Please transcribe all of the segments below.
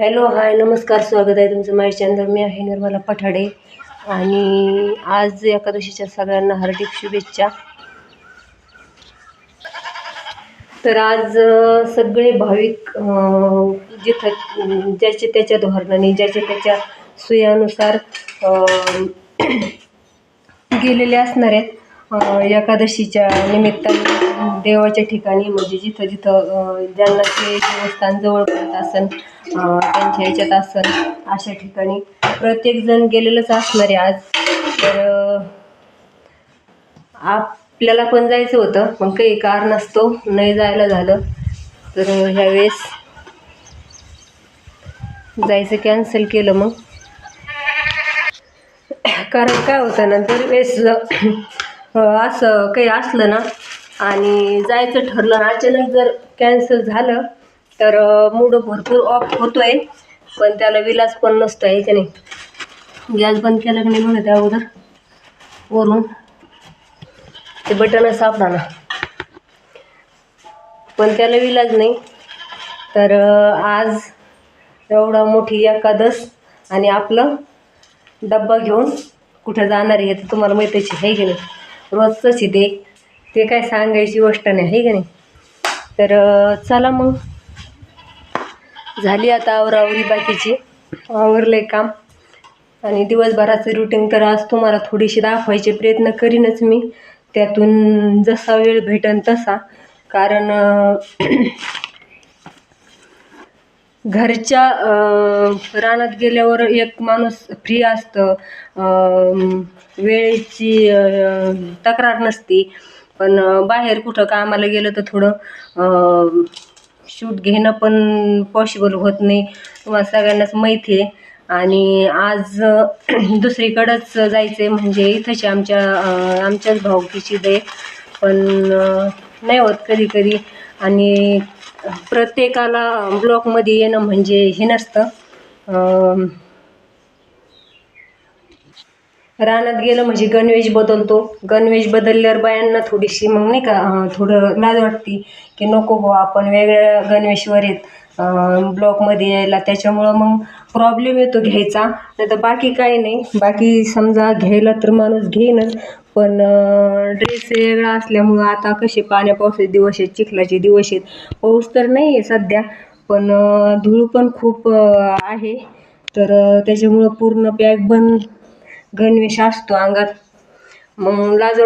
Hello hi नमस्कार स्वागत आहे तुमचं माझ्या चॅनल मी आहे निर्मला पठाडे. आणि आज एकादशीच्या सगळ्यांना हार्दिक शुभेच्छा. तर आज सगळे भाविक जिथं ज्याच्या त्याच्या धोरणाने ज्याच्या त्याच्या सुयानुसार गेलेले असणार आहेत एकादशीच्या निमित्ताने देवाच्या ठिकाणी म्हणजे जिथं जिथं ज्यांना ते देवस्थान जवळ पडत असन त्यांच्या ह्याच्यात असन अशा ठिकाणी प्रत्येकजण गेलेलंच असणार आहे आज. तर आपल्याला पण जायचं होतं पण काही कारण असतो नाही जायला झालं. तर ह्यावेळेस जायचं कॅन्सल केलं मग. कारण काय होतं नंतर वेळेस हो, असं काही असलं ना. आणि जायचं ठरलं ना अचानक जर कॅन्सल झालं तर मूड भरपूर ऑफ होतो आहे पण त्याला विलास पण नसतो आहे की नाही? गॅस बंद केला की नाही म्हणत अगोदर? वरून. ते बटन सापडा ना. पण त्याला विलाज नाही. तर आज एवढा मोठी एकादस आणि आपलं डब्बा घेऊन कुठं जाणार आहे तर तुम्हाला माहितीच आहे की नाही? रोजचंच तशी ते ते काय सांगायची गोष्ट नाही आहे का नाही? तर चला मग. झाली आता आवरावरी बाकीची. आवरलं काम. आणि दिवसभराचं रुटीन तर आज तुम्हाला थोडीशी दाखवायचे प्रयत्न करीनच मी. त्यातून जसा वेळ भेटन तसा. कारण घरच्या रानात गेल्यावर एक माणूस फ्री असतं. वेळेची तक्रार नसती. पण बाहेर कुठं कामाला गेलं तर थोडं शूट घेणं पण पॉसिबल होत नाही. तुम्हाला सगळ्यांनाच माहिती आहे. आणि आज दुसरीकडंच जायचं आहे म्हणजे इथंच आमच्या आमच्याच भावकीची दे. पण नाही होत कधी कधी आणि प्रत्येकाला ब्लॉकमध्ये येणं म्हणजे हे नसतं. रानात गेलं म्हणजे गणवेश बदलतो. गणवेश बदलल्यावर बायांना थोडीशी मग नाही का थोडं लाज वाटते की नको हो आपण वेगळ्या गणवेशवर येत ब्लॉकमध्ये यायला. त्याच्यामुळं मग प्रॉब्लेम येतो घ्यायचा. नाही तर बाकी काही नाही. बाकी समजा घ्यायला तर माणूस घेईनच. पण ड्रेस वेगळा असल्यामुळं आता कसे पाण्या पावसाचे दिवस आहेत चिखलाचे दिवस आहेत. पाऊस तर नाही आहे सध्या पण धूळ पण खूप आहे. तर त्याच्यामुळं पूर्ण बॅग बंद. गणवेश असतो अंगात. मग लाज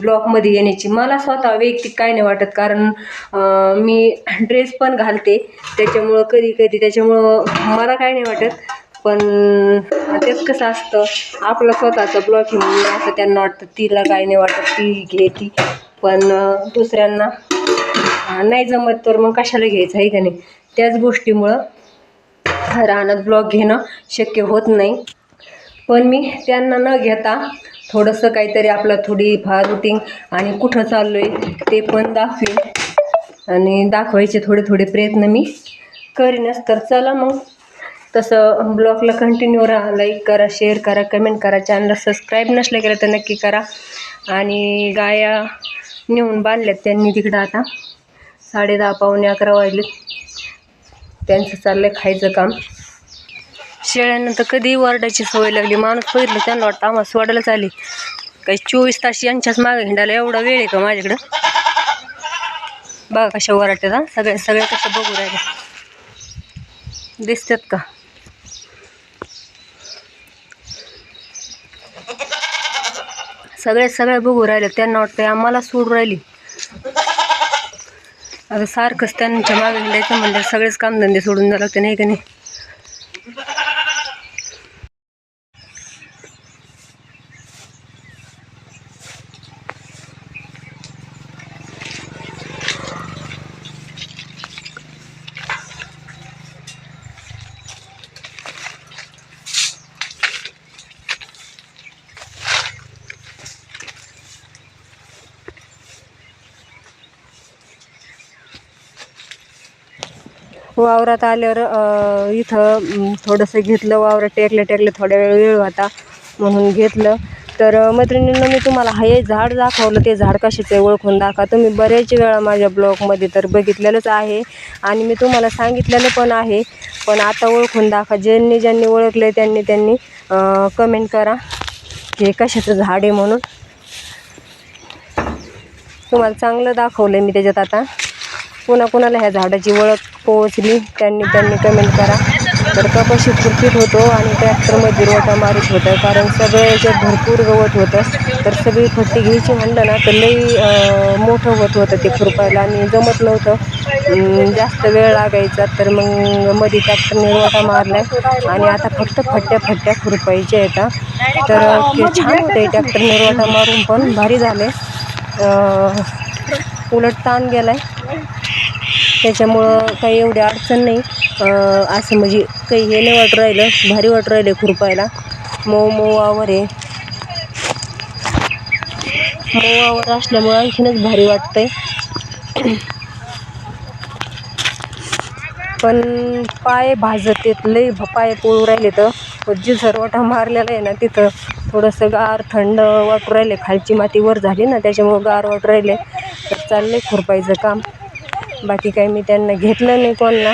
ब्लॉकमध्ये येण्याची. मला स्वतः वैयक्तिक काय नाही वाटत कारण मी ड्रेस पण घालते. त्याच्यामुळं कधी कधी त्याच्यामुळं मला काय नाही वाटत. पण तेच कसं असतं आपलं स्वतःचं ब्लॉक म्हणून असं त्यांना वाटतं तिला काय नाही वाटत ती घे ती पण दुसऱ्यांना नाही जमत तर मग कशाला घ्यायचं आहे का नाही? त्याच गोष्टीमुळं रानात ब्लॉग घेणं शक्य होत नाही. पण मी त्यांना न घेता थोडंसं काहीतरी आपलं थोडी फार रुटीन आणि कुठं चाललो आहे ते पण दाखवेन. आणि दाखवायचे थोडे थोडे प्रयत्न मी करीनच. तर चला मग. तसं ब्लॉगला कंटिन्यू राहा लाईक करा शेअर करा कमेंट करा. चॅनलला सबस्क्राईब नसलं गेलं तर नक्की करा. आणि गाया नेऊन बांधल्यात त्यांनी तिकडं आता. साडे दहा पावणे अकरा वाजले त्यांचं चाललं आहे खायचं काम. शेळ्यांना तर कधी वरडायची सवय लागली. माणूस बघितलं त्यांना वाटतं आम्हाला सोडायलाच आली. काही चोवीस तास यांच्याच मागे हिंडायला एवढा वेळ आहे का माझ्याकडं. बघा कशा वराट्यात हा. सगळ्या सगळे कशा बघू राहिल्या. दिसतात का? सगळे सगळे बघू राहिले त्यांना वाटतं आम्हाला सोडून राहिली. आता सारखंच त्यांच्या मागे हिंडायचं म्हणजे सगळेच कामधंदे सोडून द्यावं लागते नाही का नाही? वावरात आल्यावर इथं थोडंसं घेतलं वावरात टेकले टेकले थोड्या वेळ वेळ होता म्हणून घेतलं. तर मैत्रिणींना मी तुम्हाला हे झाड दाखवलं ते झाड कशाचं आहे ओळखून दाखवा. तुम्ही बऱ्याच वेळा माझ्या ब्लॉगमध्ये तर बघितलेलंच आहे आणि मी तुम्हाला सांगितलेलं पण आहे. पण आता ओळखून दाखवा. ज्यांनी ज्यांनी ओळखले त्यांनी त्यांनी कमेंट करा की हे कशाचं झाड आहे म्हणून. तुम्हाला चांगलं दाखवलं मी त्याच्यात आता. कोणाकोणाला ह्या झाडाची ओळख पोहोचली त्यांनी त्यांनी कमेंट करा. तर कपाशी खुरपीत होतो आणि ट्रॅक्टरमध्ये रोटा मारित होतं. कारण सगळं याच्यात भरपूर गवत होतं तर सगळी फट्टी घ्यायची म्हणलं ना तर लई मोठं होत होतं ते खुरपायला. आणि जमत नव्हतं. जास्त वेळ लागायचा तर मग मध्ये ट्रॅक्टरने रोटा मारलाय आणि आता फक्त फट्ट्या फट्ट्या खुरपायच्या येतात तर ते छान होते ट्रॅक्टरने रोटा मारून पण भारी झाले. उलट ताण गेलाय. त्याच्यामुळं काही एवढी अडचण नाही. असं म्हणजे काही हे नाही वाटू राहिलं. भारी वाटू राहिलं खुरपायला. मऊ मऊ आवर आहे. मऊ आवर असल्यामुळं आणखीनच भारी वाटतंय. पण पाय भाजत येत लई भ- पाय पोळू राहिले तर. जी सरवटा मारलेला आहे ना तिथं. थोडंसं गार थंड वाटू राहिले. खालची माती वर झाली ना त्याच्यामुळं गार वाटू राहिले. तर चाललंय खुरपायचं काम. बाकी काही मी त्यांना घेतलं नाही कोणला.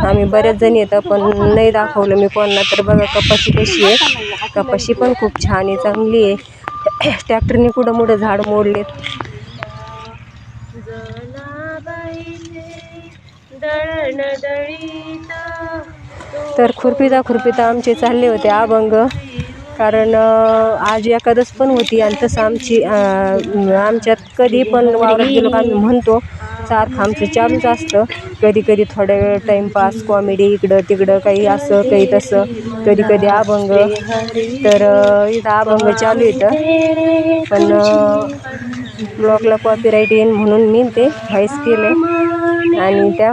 आम्ही बऱ्याच जणी येतं पण नाही दाखवलं मी कोणला. तर बघा कपाशी कशी आहे. कपाशी पण खूप छान आहे चांगली आहे. ट्रॅक्टरने कुठं मोठं झाड मोडलेत. तर खुरपिता खुरपिता आमचे चालले होते अभंग. कारण आज एकादश पण होती आणि तसं आमची आमच्यात कधी पण वावरात गेलो आम्ही म्हणतो सारखं आमचं चालूच असतं. कधी कधी थोड्या वेळ टाईमपास कॉमेडी इकडं तिकडं काही असं काही तसं कधी कधी अभंग. तर इथं अभंग चालू येतं पण ब्लॉगला कॉपीराईट येईन म्हणून मी ते व्हॉईस केलं आणि त्या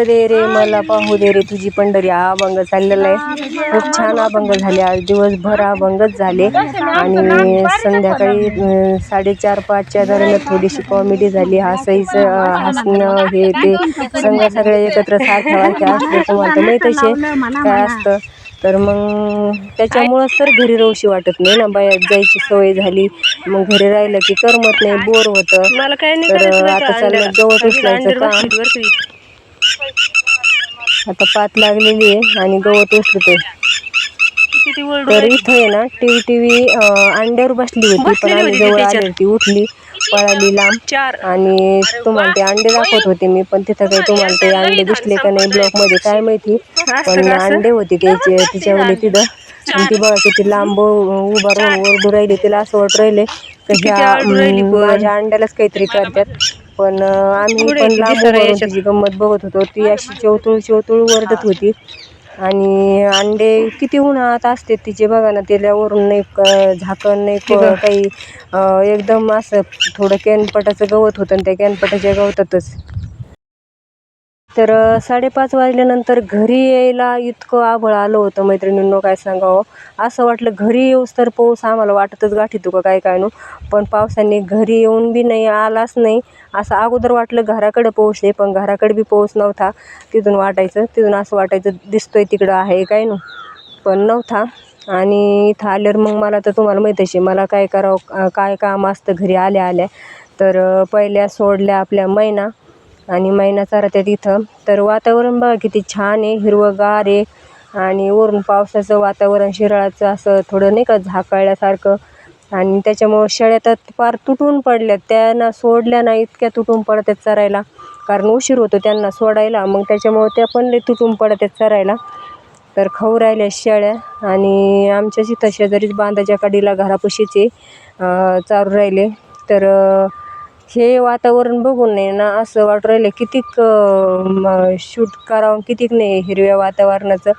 दे रे मला पाहू दे रे तुझी पंढरी. हा अभंग चाललेला आहे. खूप छान अभंग झाले. आज दिवसभर अभंगच झाले. आणि संध्याकाळी साडेचार पाचच्या दरम्यान थोडीशी कॉमेडी झाली. हसायचं हसणं हे ते संघ सगळे एकत्र सारख्या वारख्या असले. तुम्हाला माहीत असे काय असतं? तर मग त्याच्यामुळंच तर घरी राहूशी वाटत नाही ना बाया जायची सवय झाली मग घरी राहिलं की करमत नाही बोर होतं मला काय नाही तर आता चाललं. गवत उचलायचं काम. आता पात लागलेली आहे आणि गवत उचलते तर. इथं आहे ना टीव्ही टीव्ही अंड्यावर बसली होती पण आम्ही जवळ. आली होती उठली पळाली लांब. आणि तुम्हाला ते अंडे दाखवत होते मी पण तिथं काही तुम्हाला ते अंडे दिसले का नाही ब्लॉकमध्ये काय माहिती? पण? अंडे होते त्याचे तिच्यावरले तिथं. आणि ती बघा किती लांब उभा राहून ओरडू राहिली तिला असं वाटू राहिले किती ह्या. माझ्या अंड्यालाच काहीतरी करतात. पण आम्ही पण लांब. तिची गंमत बघत होतो. ती अशी चवतुळ चवतुळ ओरडत होती. आणि अंडे किती उन्हाळ्यात असते तिचे बघा ना त्याच्यावरून नाही क- झाकण नाही. काही एकदम असं थोडं कॅनपटाचं गवत होतं आणि त्या कॅनपटाच्या गवतातच. तर साडेपाच वाजल्यानंतर घरी यायला इतकं आभळ आलं होतं मैत्रिणींनो काय सांगावं? असं वाटलं घरी येऊस तर पाऊस आम्हाला वाटतच गाठीतो का काय काय नो? पण पावसाने घरी येऊन बी नाही आलाच नाही. असं अगोदर वाटलं घराकडे पोहोचले आहे पण घराकडे बी पोहोच नव्हता. तिथून वाटायचं तिथून असं वाटायचं दिसतोय तिकडं आहे काय नो? पण नव्हता. आणि इथं आल्यावर मग मला तर तुम्हाला माहीत आहे मला काय करावं काय काम असतं घरी आल्या आल्या. तर पहिल्या सोडल्या आपल्या मैना. आणि मैना चारत्या इथं. तर वातावरण बघा किती छान आहे हिरवंगार आहे. आणि वरून पावसाचं वातावरण शिराळाचं असं थोडं नाही का झाकळल्यासारखं. आणि त्याच्यामुळं शेळ्या तर फार तुटून पडल्यात. त्यांना सोडल्या ना इतक्या तुटून पडतात चरायला. कारण उशीर होतो त्यांना सोडायला. मग त्याच्यामुळं त्या पण लई तुटून पडतात चरायला. तर खाऊ राहिल्या शेळ्या. आणि आमच्या इथं शेजारीच बांधाच्या काडीला घरापाशीच आहे चारू राहिले. तर हे वातावरण बघून नाही ना असं वाटू राहिलं कितीक शूट करावं कितीक नाही हिरव्या वातावरणाचं.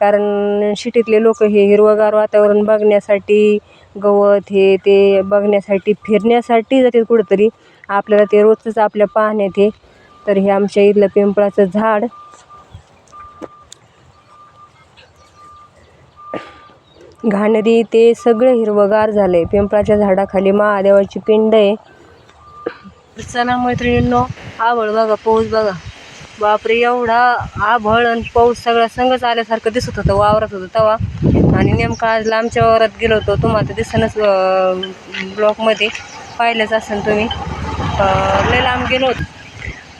कारण सिटीतले लोक हे हिरवगार वातावरण बघण्यासाठी गवत हे ते बघण्यासाठी फिरण्यासाठी जाते कुठंतरी. आपल्याला ते रोजच आपल्या पाहण्यात हे तर हे आमच्या इथलं पिंपळाचं झाड. घाणरी ते सगळं हिरवंगार झालं. आहे पिंपळाच्या झाडाखाली महादेवाची पिंड आहे. चला मैत्रिणींनो आवड बघा पाऊस बघा. बापरे एवढा आभळ आणि पाऊस सगळा संगच आल्यासारखं दिसत होतं वावरत होतं तेव्हा. आणि नेमकं आज लांबच्या वावरात गेलो होतो तुम्हाला तर दिसनच ब्लॉकमध्ये पाहिलंच असेल तुम्ही. लय लांब गेलो होतो.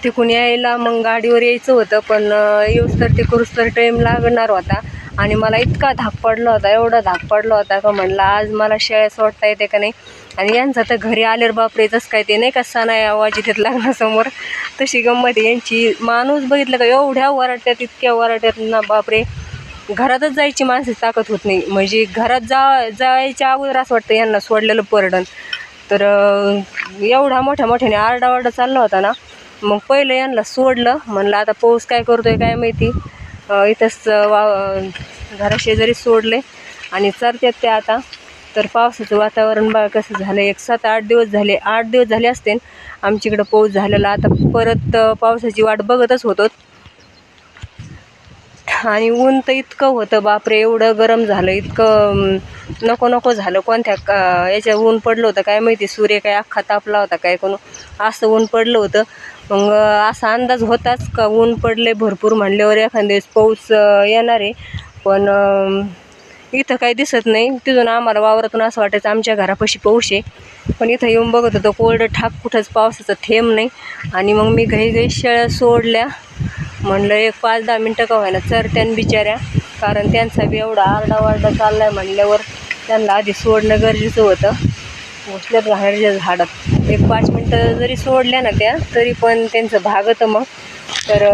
तिकून यायला मग गाडीवर यायचं होतं पण येऊच तर ते तर टाईम लागणार होता. आणि मला इतका धाक पडला होता एवढा धाक पडला होता का म्हणलं आज मला शेळ्या सोडता येते का नाही? आणि यांचं तर घरी आल्यावर बापरे जसं काय ते नाही का सणाय आवाज येतात लग्नासमोर तशी गंमत आहे. यांची माणूस बघितलं का एवढ्या वराट्यात इतक्या वराट्यात ना बापरे. घरातच जायची माणसं ताकद होत नाही. म्हणजे घरात जा जायच्या अगोदर असं वाटतं यांना सोडलेलं पर्डन. तर एवढा मोठ्या मोठ्याने आरडाओरडा चालला होता ना मग पहिलं यांना सोडलं. म्हणलं आता पाऊस काय करतोय काय माहिती? इथंच वा घराशेजारी सोडले. आणि चरत्यात ते आता तर पावसाचं वातावरण बघा कसं झालं एक सात आठ दिवस झाले आठ दिवस झाले असते आमच्याकडं पाऊस झालेला. आता परत पावसाची वाट बघतच होतो. आणि ऊन तर इतकं होतं बापरे एवढं गरम झालं. इतकं नको नको झालं. कोणत्या का याच्या ऊन पडलं होतं काय माहिती? सूर्य काय अख्खा तापला होता काय कोण? असं ऊन पडलं होतं. मग असा अंदाज होताच का? ऊन पडले भरपूर म्हणल्यावर एखाद्या वेळेस पाऊस येणार. आहे पण इथं काही दिसत नाही. तिथून आम्हाला वावरातून असं वाटायचं आमच्या घरापाशी पाऊस आहे. पण इथं येऊन बघत होतं कोरडं ठाक कुठंच पावसाचा थेंब नाही. आणि मग मी घाई घाई शेळ्या सोडल्या. म्हणलं एक पाच दहा मिनटं का व्हायला चरत्यान बिचाऱ्या. कारण त्यांचा बी एवढा आरडावारडा चालला आहे म्हणल्यावर त्यांना आधी सोडणं गरजेचं होतं. घुसल्यात घाणेरच्या झाडात. एक पाच मिनटं जरी सोडल्या ना त्या तरी पण त्यांचं भागतं मग. तर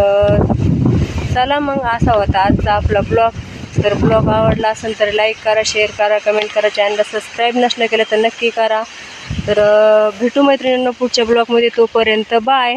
चला मग असा होता आजचा आपला ब्लॉग. तर ब्लॉग आवडला असेल तर लाईक करा शेअर करा कमेंट करा चॅनलला सबस्क्राईब नसलं केलं तर नक्की करा. तर भेटू मैत्रिणींना पुढच्या ब्लॉगमध्ये तोपर्यंत बाय